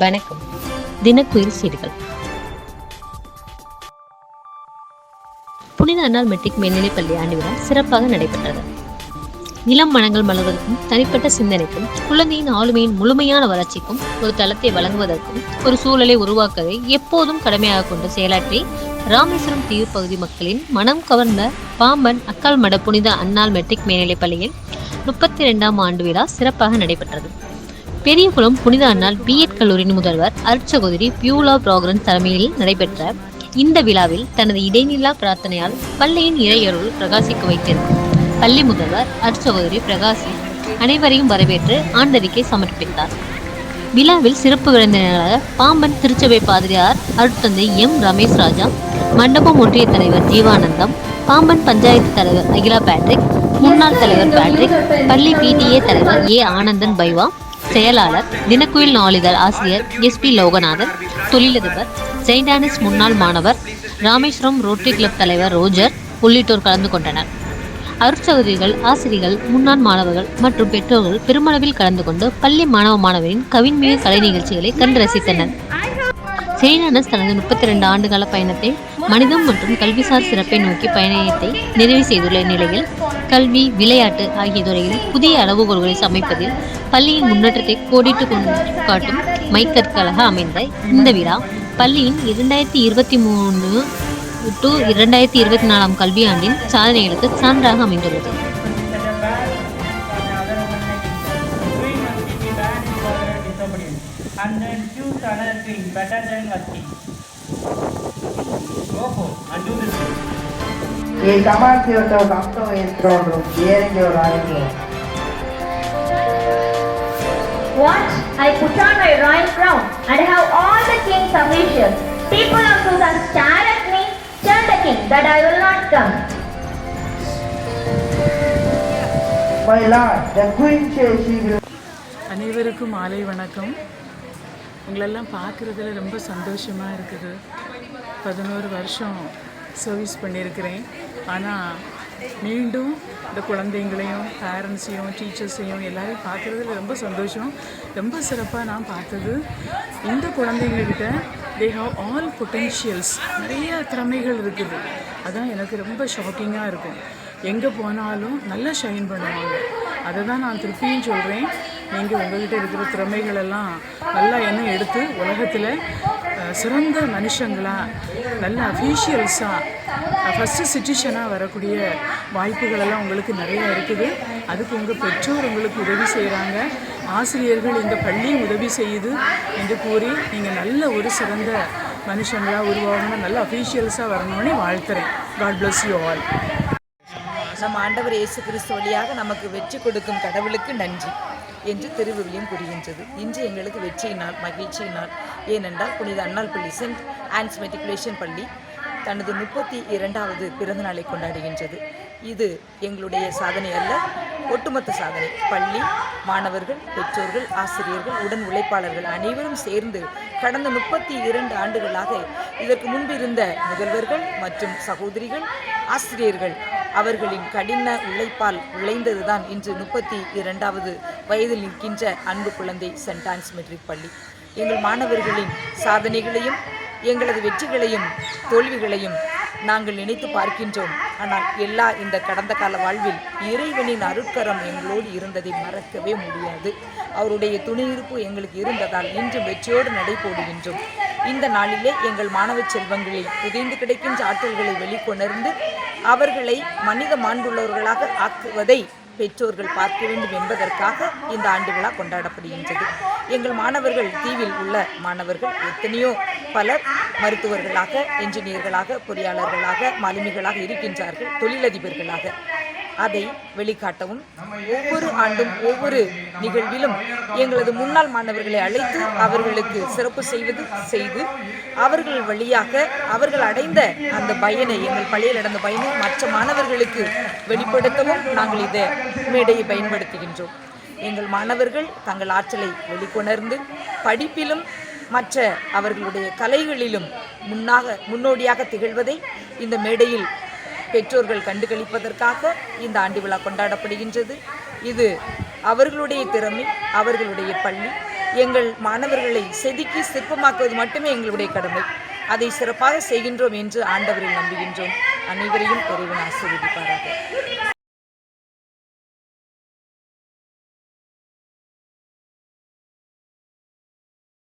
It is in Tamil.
வணக்கம். தினக்குயில் செய்திகள் புனித அண்ணால் மெட்ரிக் மேல்நிலைப்பள்ளி ஆண்டு விழா சிறப்பாக நடைபெற்றது. இளம் மனங்கள் மலர்வதற்கும் தனிப்பட்ட சிந்தனைக்கும் குழந்தையின் ஆளுமையின் முழுமையான வளர்ச்சிக்கும் ஒரு தளத்தை வழங்குவதற்கும் ஒரு சூழலை உருவாக்குவதை எப்போதும் கடமையாக கொண்டு செயலாற்றி ராமேஸ்வரம் தீவு பகுதி மக்களின் மனம் கவர்ந்த பாம்பன் அக்கால் மட புனித அன்னாள் மெட்ரிக் மேல்நிலைப் பள்ளியில் முப்பத்தி இரண்டாம் ஆண்டு விழா சிறப்பாக நடைபெற்றது. பெரியகுளம் புனித அண்ணால் பிஎட் கல்லூரியின் முதல்வர் அர்ச்சகோதரி பியூலா புரோகரன் தலைமையில் நடைபெற்ற இந்த விழாவில் தனது இடைநிலா பிரார்த்தனையால் பள்ளியின் இறையருள் பிரகாசிக்க வைத்திருக்கும் பள்ளி முதல்வர் அர்ச்சகோதரி பிரகாசி அனைவரையும் வரவேற்று ஆண்டறிக்கை சமர்ப்பித்தார். விழாவில் சிறப்பு விருந்தினராக பாம்பன் திருச்சபை பாதிரியார் அருட்தந்தை எம். ரமேஷ் ராஜா மண்டபம் ஒன்றிய தலைவர் ஜீவானந்தம் பாம்பன் பஞ்சாயத்து தலைவர் அகிலா பேட்ரிக் முன்னாள் தலைவர் பேட்ரிக் பள்ளி பிடிஏ தலைவர் ஏ. ஆனந்தன் பைவா செயலாளர் தினக்குயில் நாளிதழ் ஆசிரியர் எஸ் பி லோகநாதன் தொழிலதிபர் செயின்ட் ஆனிஸ் முன்னாள் மாணவர் ராமேஸ்வரம் ரோட்டரி கிளப் தலைவர் ரோஜர் உள்ளிட்டோர் கலந்து கொண்டனர். அருட்சகோதரிகள் ஆசிரியர்கள் முன்னாள் மாணவர்கள் மற்றும் பெற்றோர்கள் பெருமளவில் கலந்து கொண்டு பள்ளி மாணவ மாணவரின் கவின்மிகு கலை நிகழ்ச்சிகளை கண்டு ரசித்தனர். செயினானஸ் தனது முப்பத்தி ரெண்டு ஆண்டுகால பயணத்தை மனிதம் மற்றும் கல்விசார் சிறப்பை நோக்கி பயணத்தை நிறைவு செய்துள்ள நிலையில் கல்வி விளையாட்டு ஆகிய துறையில் புதிய அளவுகோல்களை சமைப்பதில் பள்ளியின் முன்னேற்றத்தை கோடிட்டு கொண்டு காட்டும் மைக்கற்களாக அமைந்த இந்த விழா பள்ளியின் இரண்டாயிரத்தி இருபத்தி மூணு டு இரண்டாயிரத்தி இருபத்தி நாலாம் கல்வியாண்டின் சாதனைகளுக்கு சான்றாக அமைந்துள்ளது and then choose another thing better than nothing. Go for and do this. To canto in trono, ieri che orario. Watch, I put on my royal crown and have all the king's officials. People of Susan stare at me, tell the king that I will not come. My lord, the queen says she will அனைவருக்கும் மாலை வணக்கம் உங்களெல்லாம் பார்க்குறதுல ரொம்ப சந்தோஷமாக இருக்குது பதினோரு வருஷம் சர்வீஸ் பண்ணியிருக்கிறேன் ஆனால் மீண்டும் இந்த குழந்தைங்களையும் பேரண்ட்ஸையும் டீச்சர்ஸையும் எல்லாரையும் பார்க்குறதுல ரொம்ப சந்தோஷம். ரொம்ப சிறப்பாக நான் பார்த்தது இந்த குழந்தைங்கக்கிட்ட தே ஹாவ் ஆல் பொட்டென்ஷியல்ஸ் நிறைய திறமைகள் இருக்குது. அதான் எனக்கு ரொம்ப ஷாக்கிங்காக இருக்கும். எங்கே போனாலும் நல்லா ஷைன் பண்ணுவாங்க. அதை தான் நான் திருப்பியும் சொல்கிறேன் நீங்கள் உங்கள்கிட்ட இருக்கிற திறமைகளெல்லாம் நல்லா என்ன எடுத்து உலகத்தில் சிறந்த மனுஷங்களாக நல்ல அஃபீஷியல்ஸாக ஃபஸ்ட்டு சிட்டிஷனாக வரக்கூடிய வாய்ப்புகள் எல்லாம் உங்களுக்கு நிறைய இருக்குது. அதுக்கு உங்கள் பெற்றோர் உங்களுக்கு உதவி செய்கிறாங்க ஆசிரியர்கள் இந்த பள்ளியும் உதவி செய்யுது என்று கூறி நீங்கள் நல்ல ஒரு சிறந்த மனுஷங்களாக உருவாகணும் நல்ல அஃபீஷியல்ஸாக வரணும்னு வாழ்த்துறேன். காட் பிளஸ் யூ ஆல் நம்ம ஆண்டவர் இயேசு கிறிஸ்து வழியாக நமக்கு வெற்றி கொடுக்கும் கடவுளுக்கு நன்றி. என்று திருவிவிலியம் கூறுகின்றது இன்று எங்களுக்கு வெற்றியினால் மகிழ்ச்சியினால். ஏனென்றால் புனித அண்ணால் பள்ளி சென்ட் ஆன்ஸ் மெட்ரிகுலேஷன் பள்ளி தனது முப்பத்தி இரண்டாவது பிறந்த நாளை கொண்டாடுகின்றது. இது எங்களுடைய சாதனை அல்ல ஒட்டுமொத்த சாதனை. பள்ளி மாணவர்கள் பெற்றோர்கள் ஆசிரியர்கள் உடன் உழைப்பாளர்கள் அனைவரும் சேர்ந்து கடந்த முப்பத்தி இரண்டு ஆண்டுகளாக இதற்கு முன்பிருந்த முதல்வர்கள் மற்றும் சகோதரிகள் ஆசிரியர்கள் அவர்களின் கடின உழைப்பால் விளைந்ததுதான் இன்று முப்பத்தி இரண்டாவது வயதில் நிற்கின்ற அன்பு குழந்தை சென்ட் ஆன்ஸ் மெட்ரிக் பள்ளி. எங்கள் மாணவர்களின் சாதனைகளையும் எங்களது வெற்றிகளையும் தோல்விகளையும் நாங்கள் நினைத்து பார்க்கின்றோம். ஆனால் எல்லா இந்த கடந்த கால வாழ்வில் இறைவனின் அருட்கரம் எங்களோடு இருந்ததை மறக்கவே முடியாது. அவருடைய துணையிருப்பு எங்களுக்கு இருந்ததால் இன்றும் வெற்றியோடு நடைபோடுகின்றோம் இந்த நாளிலே எங்கள் மாணவ செல்வங்களில் புதைந்து கிடைக்கின்ற ஆற்றல்களை வெளிக்கொணர்ந்து அவர்களை மனித மாண்புள்ளவர்களாக ஆக்குவதை பெற்றோர்கள் பார்க்க வேண்டும் என்பதற்காக இந்த ஆண்டு விழா கொண்டாடப்படுகின்றது. எங்கள் மாணவர்கள் தீவில் உள்ள மாணவர்கள் எத்தனையோ பலர் மருத்துவர்களாக என்ஜினியர்களாக பொறியாளர்களாக மாலுமிகளாக இருக்கின்றார்கள் தொழிலதிபர்களாக. அதை வெளிக்காட்டவும் ஒவ்வொரு ஆண்டும் ஒவ்வொரு நிகழ்விலும் எங்களது முன்னாள் மாணவர்களை அழைத்து அவர்களுக்கு சிறப்பு செய்வது செய்து அவர்கள் வழியாக அவர்கள் அடைந்த அந்த பயனை எங்கள் பள்ளியில் நடந்த பயனை மற்ற மாணவர்களுக்கு வெளிப்படுத்தவும் நாங்கள் இதை மேடையை பயன்படுத்துகின்றோம். எங்கள் மாணவர்கள் தங்கள் ஆற்றலை வெளிக்கொணர்ந்து படிப்பிலும் மற்ற அவர்களுடைய கலைகளிலும் முன்னாக முன்னோடியாக திகழ்வதை இந்த மேடையில் பெற்றோர்கள் கண்டுகளிப்பதற்காக இந்த ஆண்டு விழா கொண்டாடப்படுகின்றது. இது அவர்களுடைய திறமை அவர்களுடைய பள்ளி. எங்கள் மாணவர்களை செதுக்கி சிற்பமாக்குவது மட்டுமே எங்களுடைய கடமை. அதை சிறப்பாக செய்கின்றோம் என்று ஆண்டவரில் நம்புகின்றோம். அனைவரையும் இறைவன் ஆசீர்வதிப்பாராக.